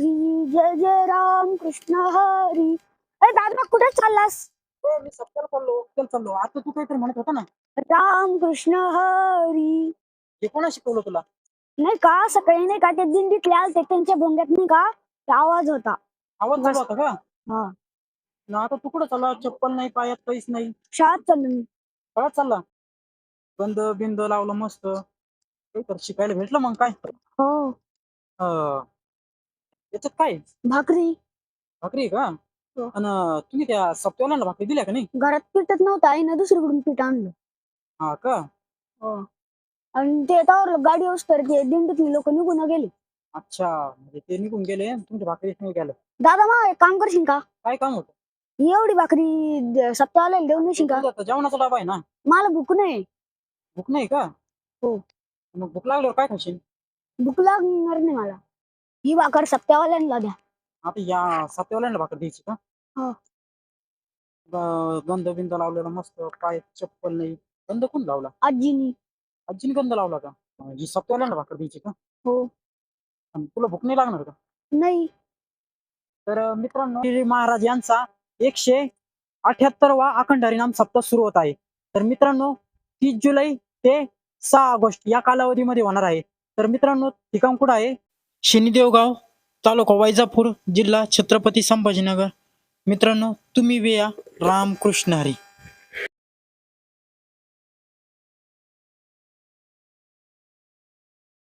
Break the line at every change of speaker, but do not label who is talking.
हरी जय जय राम कृष्ण हरी. अरे दादा कुठे चाललास?
हो मी सप्त्याला चाललो चल चाललो. आता तू काहीतरी म्हणत होता ना.
राम कृष्ण हरी.
हे कोणा शिकवलं तुला?
नाही का सकाळी नाही का ते दिंडीतले आलते त्यांच्या भोंग्यात नाही का ते आवाज होता.
आवाज झाला होता का?
हा.
ना आता तू कुठं चालला? चप्पल नाही पायात काहीच नाही.
शाळेत चाललो मी.
कळत चालला? बंद बिंद लावलं मस्त. काहीतरी शिकायला भेटलं मग काय?
हो.
अं, याच्यात काय
भाकरी.
भाकरी आहे का?
हो.
आणि तुम्ही त्या सप्त्याला भाकरी दिल्या का नाही?
घरात पिठच नव्हतं आईनं दुसरीकडून पीठ आणलं.
हा का?
आणि ते त्यावर गाडी तर ते दिंडीतली लोक निघून गेली.
अच्छा म्हणजे ते निघून गेले आणि तुमच्या भाकरी नाही गेलं
दादा मग एक काम करशील का?
काय काम होतं?
एवढी भाकरी द- सप्ताहाला देऊन येशील का?
तुझा जेवणाचा डबा आहे ना?
मला भूक नाही.
भूक नाही का?
हो.
मग भूक लागल्यावर काय खाशील?
भूक लागणार नाही मला. ही भाकर सप्त्यावाल्यांना द्या.
आता या सत्यावाल्यांना भाकर द्यायची का?
हो.
ग- गंध बिंद लावलेला मस्त पाय चप्पल नाही. गंध कोण लावला?
आजीनी.
आजीने गंध लावला का? ही सत्यावाल्यांना भाकर द्यायची का?
हो.
आणि तुला भूक नाही लागणार का?
नाही.
तर अं, मित्रांनो श्री महाराज यांचा एकशे अठ्याहत्तरवा अखंड हरिनाम सप्ताह सुरू होत आहे. तर मित्रांनो तीस जुलै ते सहा ऑगस्ट या कालावधीमध्ये होणार आहे. तर मित्रांनो ठिकाण कुठं आहे? शनिदेवगाव तालुका वैजापूर जिल्हा छत्रपती संभाजीनगर. मित्रांनो तुम्ही वेया रामकृष्ण हरी.